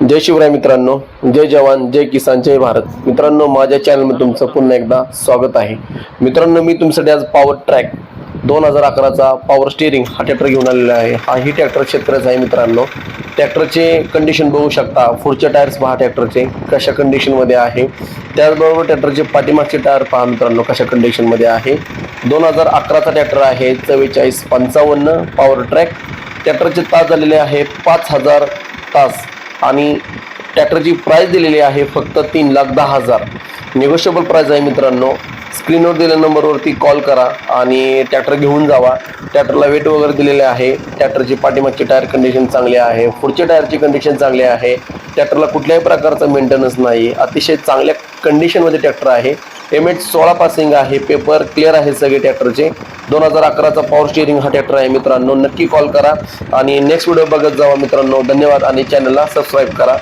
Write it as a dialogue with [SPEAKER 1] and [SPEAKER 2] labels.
[SPEAKER 1] जय शिवराय मित्रांनो जय जवान जय किसान जय भारत. मित्रांनो माझ्या चॅनलमध्ये तुमचं पुन्हा एकदा स्वागत आहे. मित्रांनो मी तुमच्यासाठी आज पॉवर ट्रॅक दोन हजार अकराचा पॉवर स्टिअरिंग हा ट्रॅक्टर घेऊन आलेला आहे. हा ही ट्रॅक्टर शेतकऱ्याचा आहे मित्रांनो. ट्रॅक्टरचे कंडिशन बघू शकता. पुढचे टायर्स पहा ट्रॅक्टरचे कशा कंडिशनमध्ये आहे. त्याचबरोबर ट्रॅक्टरचे पाठीमागचे टायर पहा मित्रांनो कशा कंडिशनमध्ये आहे. दोन हजार अकराचा ट्रॅक्टर आहे चव्वेचाळीस पंचावन्न पॉवर ट्रॅक ट्रॅक्टरचे तास झालेले आहे पाच हजार तास. आणि ट्रॅक्टरची प्राईस दिलेली आहे फक्त तीन लाख दहा हजार. निगोशिएबल प्राईस आहे मित्रांनो. स्क्रीनवर दिलेल्या नंबरवरती कॉल करा आणि ट्रॅक्टर घेऊन जावा. ट्रॅक्टरला वेट वगैरे दिलेले आहे. ट्रॅक्टरची पाठीमागची टायर कंडिशन चांगली आहे. पुढच्या टायरची कंडिशन चांगली आहे. ट्रॅक्टरला कुठल्याही प्रकारचा मेंटेनन्स नाही. अतिशय चांगल्या कंडिशनमध्ये ट्रॅक्टर आहे. एम एच सोळा पासिंग आहे. पेपर क्लिअर आहे सगळे ट्रॅक्टरचे दोन हजार अकराचा पॉवर स्टिअरिंग हा ट्रॅक्टर आहे. मित्रांनो नक्की कॉल करा. आणि नेक्स्ट व्हिडिओ बघत जावा मित्रांनो. धन्यवाद. आणि चॅनलला सबस्क्राईब करा.